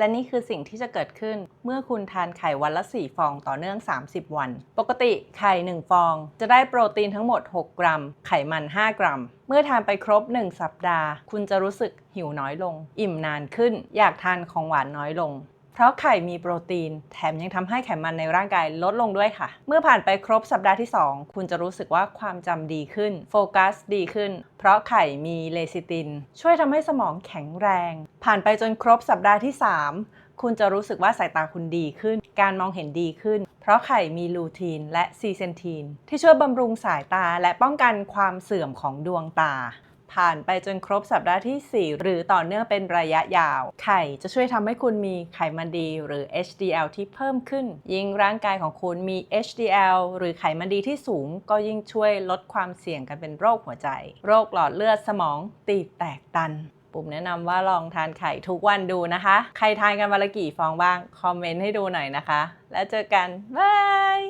และนี่คือสิ่งที่จะเกิดขึ้น เมื่อคุณทานไข่วันละ 4 ฟองต่อเนื่อง 30 วัน ปกติไข่ 1 ฟอง จะได้โปรตีนทั้งหมด 6 กรัม ไขมัน 5 กรัม เมื่อทานไปครบ 1 สัปดาห์ คุณจะรู้สึกหิวน้อยลง อิ่มนานขึ้น อยากทานของหวานน้อยลง เพราะไข่มีโปรตีน แถมยังทำให้ไขมันในร่างกายลดลงด้วยค่ะ เมื่อผ่านไปครบสัปดาห์ที่ 2 คุณจะรู้สึกว่าความจำดีขึ้น โฟกัสดีขึ้น เพราะไข่มีเลซิติน ช่วยทำให้สมองแข็งแรง ผ่านไปจนครบสัปดาห์ที่ 3 คุณจะรู้สึกว่าสายตาคุณดีขึ้น การมองเห็นดีขึ้น เพราะไข่มีลูทีนและซีเซนทีนที่ช่วยบำรุงสายตาและป้องกันความเสื่อมของดวงตา ผ่านไปจนครบสัปดาห์ที่ 4 หรือต่อเนื่องเป็นระยะยาว ไข่จะช่วยทำให้คุณมีไขมันดี หรือ HDL ที่เพิ่มขึ้น ยิ่งร่างกายของคุณมี HDL หรือไขมันดีที่สูง ก็ยิ่งช่วยลดความเสี่ยงกันเป็นโรคหัวใจ โรคหลอดเลือดสมองตีบแตกตันปุ่มแนะนำว่าลองทานไข่ทุกวันดูนะคะ ใครทานกันวันละกี่ฟองบ้าง คอมเมนต์ให้ดูหน่อยนะคะ แล้วเจอกัน บาย